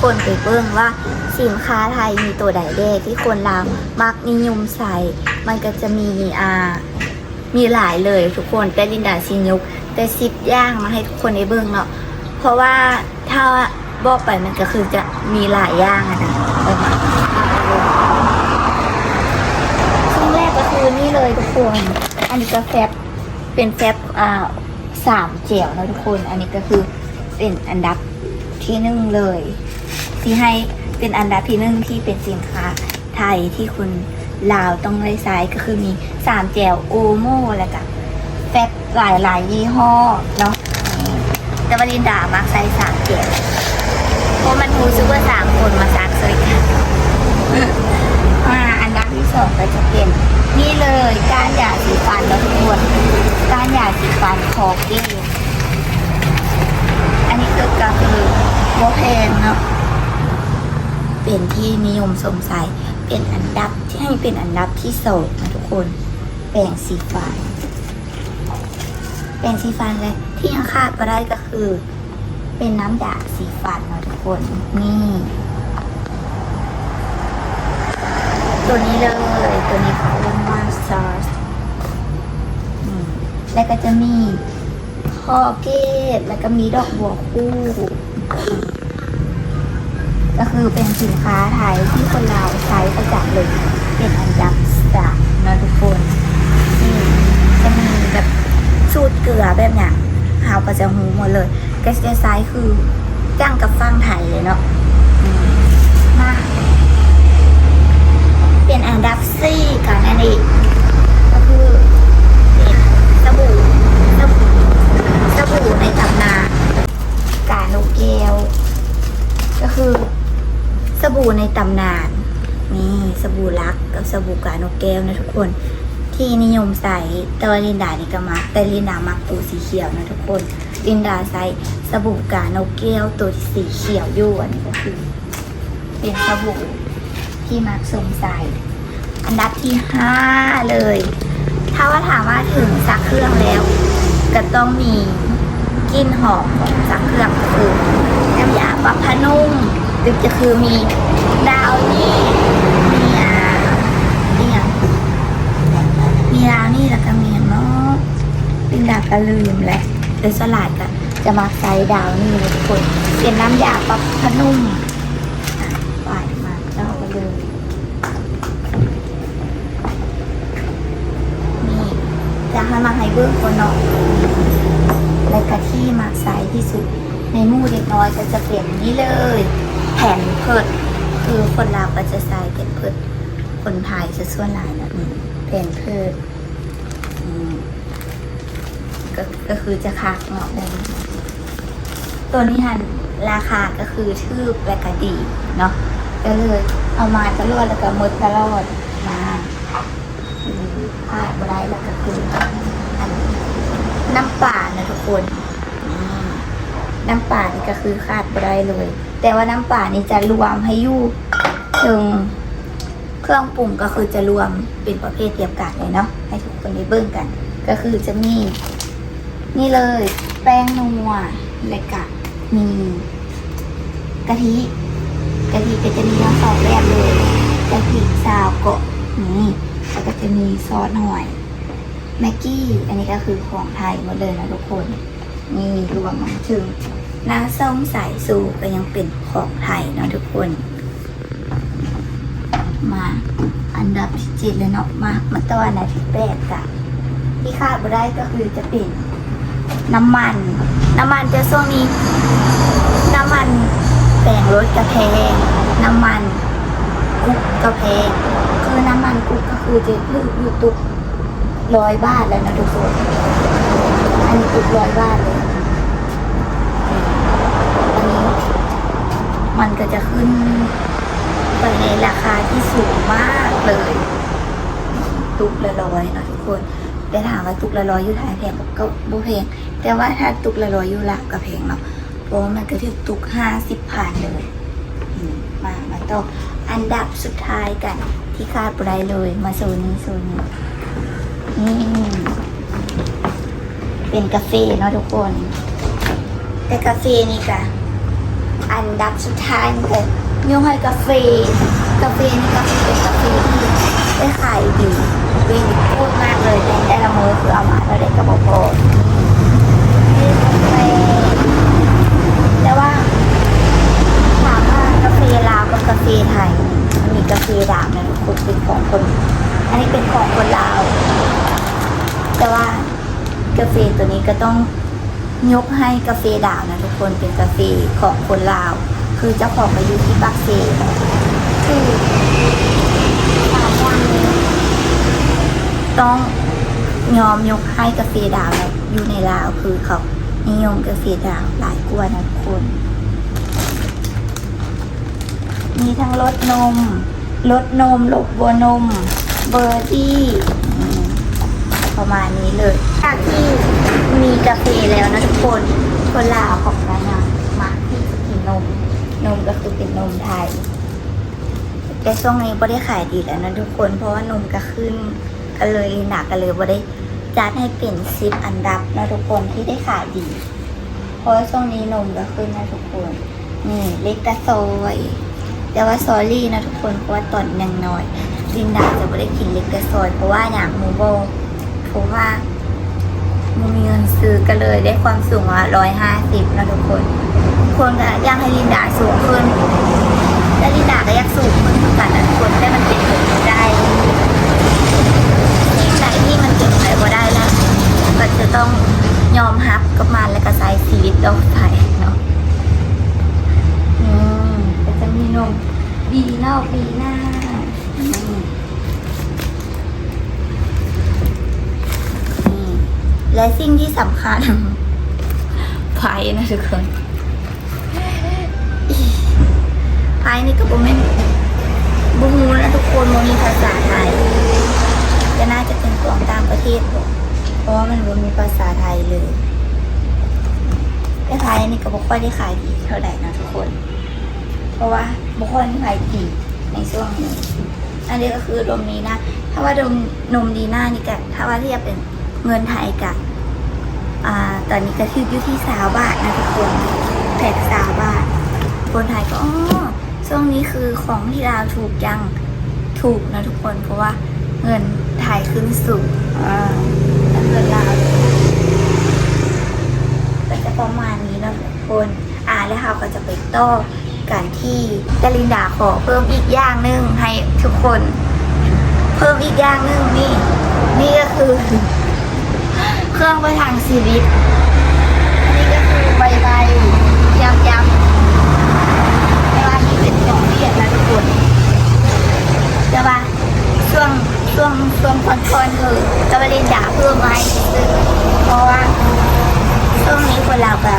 คนไปเบิ่งว่าสินค้าไทยมีตัวใดเด้ที่คนลาวมักนิยมใส่ มันก็จะมีอ่ามีหลายเลยทุกคนแต่ลินดาซิยุกแต่สิบอย่างมาให้ทุกคนได้เบิ่งเนาะเพราะว่าถ้าบอกไปมันก็คือจะมีหลายอย่างอะนะซึ่งแรกก็คือนี่เลยทุกคน อันนี้ก็แฟบเป็นแฟบอ่าสามเจียวนะทุกคน อันนี้ก็คือเป็นอันดับที่หนึ่งเลย ที่ให้เป็นอันดับที่หนึ่งที่เป็นสินค้าไทยที่คุณลาวต้องได้ใช้ก็คือมีสามแจวโอโมแล้วก็แฟบหลายหลายยี่ห้อเนาะแต่วาลินดามักใช้สามแจวเพราะมันรู้สึกว่าสามคนมาซักสวยกันมาอันดับที่สองก็จะเป็นนี่เลยกานหยาสีฟันแล้วทุกคนกานหยาสีฟันคอเก้อันนี้คือก็คือโมเพนเนาะ เป็นที่นิยมสงสัยเป็นอันดับที่ให้เป็นอันดับที่สองนะทุกคนแปรงสีฟันแปรงสีฟันเลยที่ยังขาดไปได้ก็คือ เป็นน้ำยาสีฟันนะทุกคนนี่ตัวนี้เลยตัวนี้เขาเรียกว่าซอสแล้วก็จะมีคอเกตแล้วก็มีดอกบัวคู่ ก็คือเป็นสินค้าไทยที่คนเราวใช้ประจำเลย เป็นอันดับสามนะทุกคนนี่จะมีแบบสูตรเกลือแบบเนี้ยหาวก็จะหูหมดเลยก็จะไซส์คือจ้างกับฟังไทยเลยเนาะอืมมาเป็นอันดับสี่กันนั่นเองก็คือเป็นสบู่สบู่สบู่ในตำนานกาโนเกล ก็คือสบู่ในตำนาน นี่สบู่ลักกับสบู่ กาโนกแก้วนะทุกคน ที่นิยมใส่แต่ว่าลินดานี่ก็มักแต่ลินดามักตัวสีเขียวนะทุกคน ลินดาใส่สบู่กาโนกแก้วตัวสีเขียวอยู่อันนี้ก็คือ เป็นสบู่ที่มักสงสัยอันดับที่ห้าเลย ถ้าว่าถามว่าถึงซักเครื่องแล้ว ก็ต้องมีกลิ่นหอมของซักเครื่องก็คือน้ำยาปรับผ้านุ่มหรือจะคือมีดาวนี่มีอ่าเอียง มีดาวนี่แล้วก็มีเนาะเป็นดาวก็ลืมแหละโดยสลายก็จะมาใส่ดาวนี่เลยทุกคนเป็นน้ำยาปรับผ้านุ่มอะปาดมาเจ้าก็เลยนี่จะให้มาให้เบิ้งคนเนาะและกะที่มาใส่ที่สุด ในมู่เด็กน้อยก็จะเป็นนี่เลย แผ่นเพิดคือคนลาวก็จะใส่แผ่นเพิดคนไทยจะส่วนหลายนะนี่แผ่นเพิดอืม ก็คือจะคักเนาะแบบนี้ตัวนี้หันราคาก็คือชื่อแบกะดีเนาะก็เลยเอามาตลอดแล้วก็มดตลอดมาอืมพลาดบได้แล้วก็คืออันน้ำป่านะทุกคน น้ำป่านี่ก็คือขาดไม่ได้เลย แต่ว่าน้ำป่านี่จะรวมให้ยู่ถึงเครื่องปรุงก็คือจะรวมเป็นประเภทเดียวกันเลยเนาะให้ทุกคนได้เบิ่งกัน ก็คือจะมี นี่เลย แป้งนัวและกะมีกะทิกะทิก็จะมีทั้งสองแบบเลยกะทิซาวเกะนี่แล้วก็จะมีซอสหอยแม็กกี้ อันนี้ก็คือของไทยหมดเลยนะทุกคน นี่รวมมาถึงน้ำส้มสายสูก็ยังเป็นของไทยนะทุกคน มาอันดับที่เจ็ดเลยเนาะมามาต่ออันดับที่แปดกันที่คาดไม่ได้ก็คือจะเป็น น้ำมัน น้ำมันจะช่วงนี้ น้ำมันแต่งรถกระแพงน้ำมันกุ๊กกระแพงคือน้ำมันกุ๊กก็คือจะอยู่อยู่ตุกร้อยบาทแล้วนะทุกคนอันนี้ตุกร้อยบาทเลยอันนี้มันก็จะขึ้นไปในราคาที่สูงมากเลย ตุกละร้อยนะทุกคน แต่ถามว่าตุกละร้อยอยู่ไทยแพงก็บ่แพงแต่ว่าถ้าตุกละร้อยอยู่ละก็แพงเนาะเพราะว่ามันก็ถึงตุกห้าสิบพันเลยมามาต่ออันดับสุดท้ายกันที่คาดไปได้เลย มาโซนนี้โซนนี้นี่เป็นกาแฟเนาะทุกคน แต่กาแฟนี่กะอันดับสุดท้ายนี่ก็ยกให้กาแฟกาแฟนี่ก็คือเป็นกาแฟที่ได้ขายดีเวย คือเอามาแล้วได้กระบอกพอนี่กาแฟแต่ว่าถามว่ากาแฟลาวกับกาแฟไทยมันมีกาแฟด่างนะทุกคนเป็นของคน อันนี้เป็นของคนลาว แต่ว่ากาแฟตัวนี้ก็ต้องยกให้กาแฟด่างนะทุกคนเป็นกาแฟของคนลาว คือเจ้าของมาอยู่ที่ปักเซคือตามย่างนี้ต้อง ยอมยกให้กาแฟด่างนะอยู่ในลาวคือเขานิยมกาแฟดางหลายกว่านะทุกคน มีทั้งรสนมรสนมลบบัวนม เบอร์ดี้ประมาณนี้เลยจากที่มีกาแฟแล้วนะทุกคนคนลาวของร้านนะมาที่จะกินนม นมก็คือเป็นนมไทย แต่ช่วงนี้ไม่ได้ขายดีแล้วนะทุกคนเพราะว่านมก็ขึ้น ก็เลยหนักก็เลยไม่ได้จัดให้เป็นซิปอันดับนะทุกคนที่ได้ขายดี เพราะว่าช่วงนี้นมก็ขึ้นนะทุกคน นี่เล็กตะซอยแต่ว่าซอรี่นะทุกคนเพราะว่าตอนยังน้อยลินดาจะไม่ได้กินเล็กแต่ซอยเพราะว่าอย่างมูโบเพราะว่ามูมีเงินซื้อก็เลยได้ความสูงว่าร้อยห้าสิบนะทุกคนคนก็อยากให้ลินดาสูงขึ้นและลินดาก็อยากสูงขึ้นเหมือนกันนะทุกคนแต่มันเป็นไปไม่ได้ที่ไหนที่มันเป็น ไปบ่ได้แล้วก็จะต้องยอมรับกับมันและก็ใช้ชีวิตต่อไปเนาะอืมก็จะมีนมดีนอกปีหน้านี่และสิ่งที่สำคัญไพ่นะทุกคนไพ่นี่ก็บ่แม่นบูฮูนะทุกคนมันมีภาษาไทย ก็น่าจะเป็นของต่างประเทศบ่เพราะว่ามันบ่มีภาษาไทยเลยแต่ไพ่นี่ก็บ่ค่อยได้ขายดีเท่าไหร่นะทุกคน เพราะว่าบุคคลที่ขายดีในช่วงนี้ อันนี้ก็คือดมนี้นะถ้าว่าดมนมดีหน้านี่กะถ้าว่าเทียบเป็นเงินไทยกะอ่าตอนนี้ก็คืออยู่ที่สาวบาทนะทุกคนแพ็สาวบาท คนไทยก็อ๋อช่วงนี้คือของที่ลาวถูกยังถูกนะทุกคนเพราะว่า เงินไทยขึ้นสูงเงินลาวก็จะประมาณนี้นะทุกคนอ่าแล้วเราก็จะไปต่อกันที่ดารินดาขอเพิ่มอีกอย่างหนึ่งให้ทุกคน เพิ่มอีกอย่างหนึ่งนี่ นี่ก็คือ เครื่องประทังชีวิตนนี้ก็คือใบใบยำยำไม่ว่าที่เป็นของเรียนนะทุกคนแต่ว่าช่วงช่วงช่วงคอนๆคือดารินดาเพิ่มมาให้ซื้อเพราะว่า ช่วงนี้คนเราก็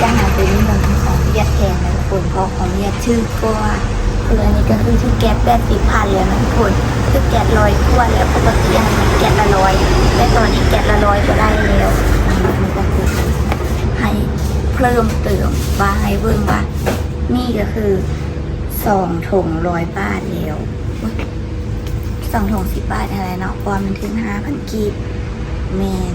จะหาเป็นเมืองของเวียดแทนนะทุกคนเพราะของเวียดชื่อก็คืออันนี้ก็คือที่แก๊สแปดสิบพันแล้วนะทุกคนคือแก๊สลอยขวดแล้วปกติอันนี้แก๊สละร้อยแต่ตอนนี้แก๊สละร้อยก็ได้แล้วอันนี้ก็คือให้เพิ่มเติมว่าให้เบิ่งว่านี่ก็คือสองถุงร้อยบาทแล้วสองถุงสิบบาทอะไรเนาะเพราะว่ามันถึงห้าพันกีบแมน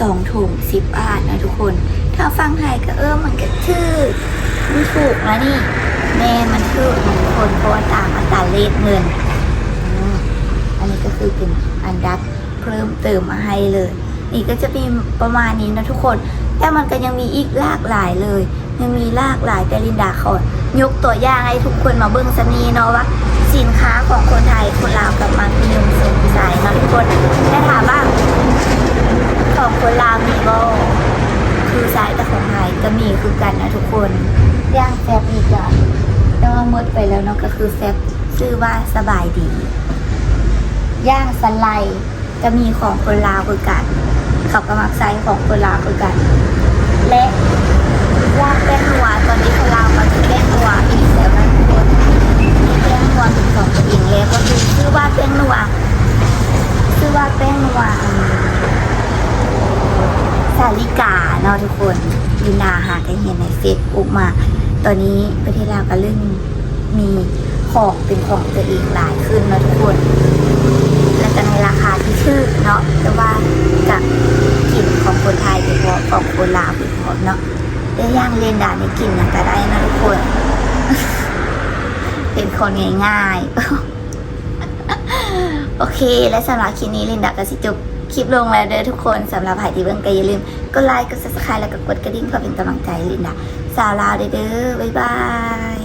สองถุงสิบบาทนะทุกคน ถ้าฟังไทยก็เออมันก็ชื่อมันถูกนะนี่ แม่มันถูกนะทุกคนเพราะว่าตามอัตราเลขเงินอันนี้ก็คือเป็นอันดับเพิ่มเติมมาให้เลย นี่ก็จะมีประมาณนี้นะทุกคน แต่มันก็ยังมีอีกหลากหลายเลย ยังมีหลากหลายแต่ลินดาขอยกตัวอย่างให้ทุกคนมาเบิ้งสนีเนาะว่าสินค้าของคนไทยคนลาวกับมันนิยมสนใจนะทุกคนแต่ถามว่า ของคนลาวมีก็คือสายแต่ของไทยก็มีคือกันนะทุกคนย่างแซบอีกอย่างแต่ว่าหมดไปแล้วเนาะก็คือแซบชื่อว่าสบายดี ย่างสไลด์จะมีของคนลาวคือกันเขาก็มักใช้ของคนลาวคือกัน และย่างแป้งนัวตอนนี้คนลาวมาคือแป้งนัวอีกแล้วนะทุกคนมีแป้งนัวเป็นของตัวเองแล้วก็คือชื่อว่าแป้งนัวชื่อว่าแป้งนัว นาะทุกคนยินาหาได้เห็นในเฟซบุ๊กมา ตอนนี้ประเทศลาวก็เริ่มมีของเป็นของตัวเองหลายขึ้นเนาะทุกคน และก็ในราคาที่ชื่อเนาะแต่ว่ากับกลิ่นของคนไทยเฉพาะของคนลาวเฉพาะเนาะได้ย่างเรียนดานนี้กินอย่างก็ได้นะทุกคน เป็นคนง่ายๆโอเค และสำหรับคลิปนี้ลินดาก็สิจบ คลิปลงแล้วเด้อทุกคนสำหรับหายที่เบิ่งก็อย่าลืมกดไลค์กดซับสไครต์แล้วก็กดกระดิ่งเพื่อเป็นกำลังใจลินดาสาวลาวเด้อเด้อบ๊ายบาย